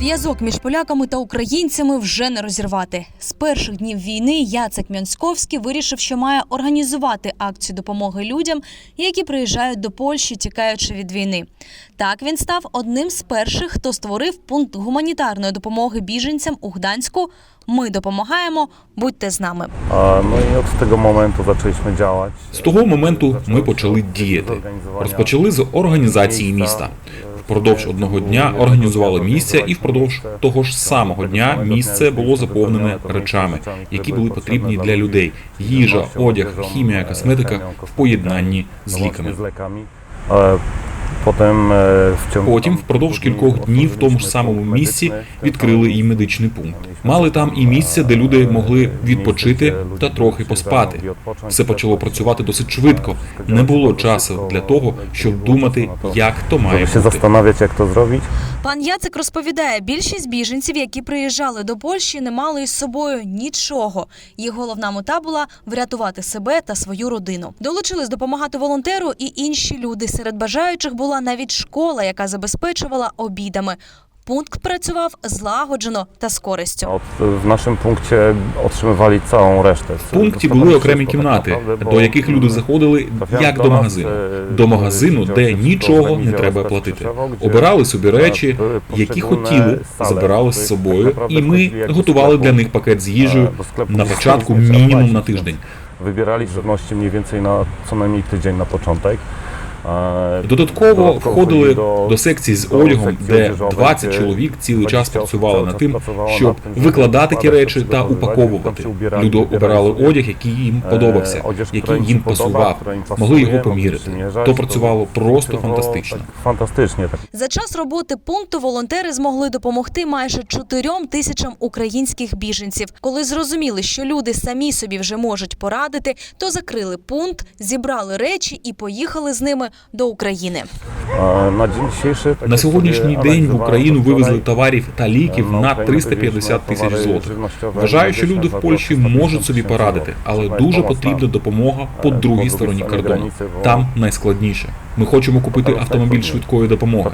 Зв'язок між поляками та українцями вже не розірвати. З перших днів війни Яцек Мянсковський вирішив, що має організувати акцію допомоги людям, які приїжджають до Польщі, тікаючи від війни. Так він став одним з перших, хто створив пункт гуманітарної допомоги біженцям у Гданську. Ми допомагаємо, будьте з нами. No i od tego momentu zaczęliśmy działać. З того моменту ми почали діяти. Розпочали з організації міста. Впродовж одного дня організували місце, і впродовж того ж самого дня місце було заповнене речами, які були потрібні для людей: їжа, одяг, хімія, косметика в поєднанні з ліками. W ciągu Потім, впродовж кількох днів, в тому ж самому місці відкрили і медичний пункт. Мали там і місце, де люди могли відпочити та трохи поспати. Все почало працювати досить швидко. Не було часу для того, щоб думати, як то має бути. jak to zrobić. Пан Яцик розповідає, більшість біженців, які приїжджали до Польщі, не мали із собою нічого. Їх головна мета була врятувати себе та свою родину. Долучились допомагати волонтеру і інші люди. Серед бажаючих була навіть школа, яка забезпечувала обідами. Пункт працював злагоджено та з користю. Od, w naszym punkcie otrzymywali całą resztę. В пункті були окремі кімнати, до яких люди заходили як до магазину. До магазину, де нічого не треба платити. Обирали собі речі, які хотіли, забирали з собою, і ми готували для них пакет з їжею на початку мінімум на тиждень. Żywności mniej więcej na co najmniej tydzień na początek. Додатково входили до секції з одягом, де одяжової, 20 чоловік цілий час працювали над тим, щоб викладати ті речі та упаковувати. Люди обирали одяг, який їм Е, подобався, який їм пасував, могли його поміряти. То працювало просто фантастично. За час роботи пункту волонтери змогли допомогти майже чотирьом тисячам українських біженців. Коли зрозуміли, що люди самі собі вже можуть порадити, то закрили пункт, зібрали речі і поїхали з ними до України. На сьогоднішній день в Україну вивезли товарів та ліків на на Україну 350 тисяч злотих. Вважаю, що люди в Польщі можуть собі порадити, але дуже потрібна допомога по другій стороні кордону. Там найскладніше. Ми хочемо купити автомобіль швидкої допомоги.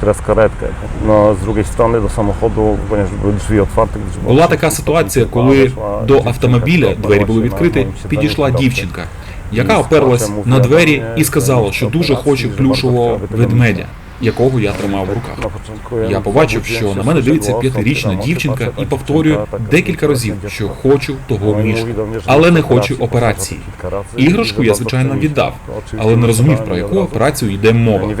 Teraz karetkę. No, z drugiej strony do samochodu, ponieważ były drzwi otwarte. gdyż było Була така ситуація, коли до автомобіля двері були відкриті, підійшла дівчинка, яка оперлась на двері і сказала, що дуже хоче плюшового ведмедя, якого я тримав в руках. Я побачив, що на мене дивиться п'ятирічна дівчинка і повторює декілька разів, що хочу того мішка, але не хочу операції. Іграшку я звичайно віддав, але не розумів про яку операцію йде мова.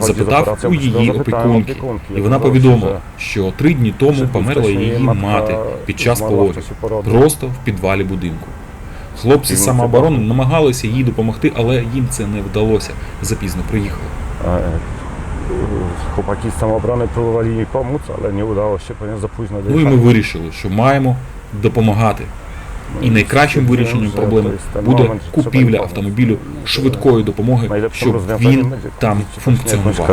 Запитав у її опікунки, і вона повідомила, що три дні тому померла її мати під час пологів, просто в підвалі будинку. Хлопці з самооборони намагалися їй допомогти, але їм це не вдалося. Запізно приїхали. Хлопаки з самооборони пробували їй допомогти, але не вдалося, późno Ну і ми вирішили, що маємо допомагати. І найкращим вирішенням проблеми буде купівля автомобілю швидкої допомоги, щоб він там функціонував.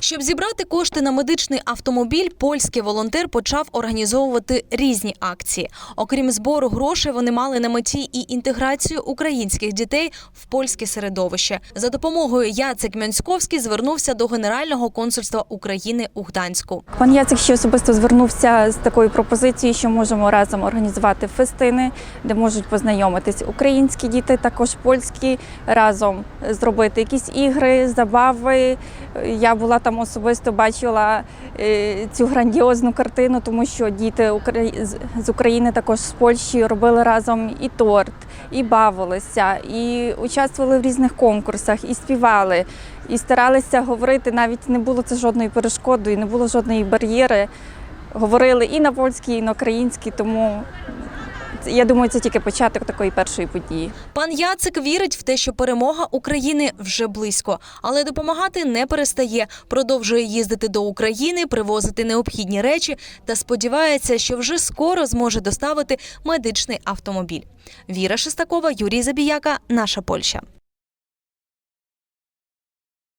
Щоб зібрати кошти на медичний автомобіль, польський волонтер почав організовувати різні акції. Окрім збору грошей, вони мали на меті і інтеграцію українських дітей в польське середовище. За допомогою Яцек Мянськовський звернувся до Генерального консульства України у Гданську. Пан Яцек ще особисто звернувся з такою пропозицією, що можемо разом організувати фестини, де можуть познайомитись українські діти, також польські разом зробити якісь ігри, забави. Я була там особисто, бачила е, цю грандіозну картину, тому що діти з- України також з Польщі робили разом і торт, і бавилися, і участвували в різних конкурсах, і співали, і старалися говорити. Навіть не було це жодною перешкодою, не було жодної бар'єри. Говорили і на польській, і на українській, тому я думаю, це тільки початок такої першої події. Пан Яцик вірить в те, що перемога України вже близько, але допомагати не перестає. Продовжує їздити до України, привозити необхідні речі та сподівається, що вже скоро зможе доставити медичний автомобіль. Віра Шестакова, Юрій Забіяка, наша Польща.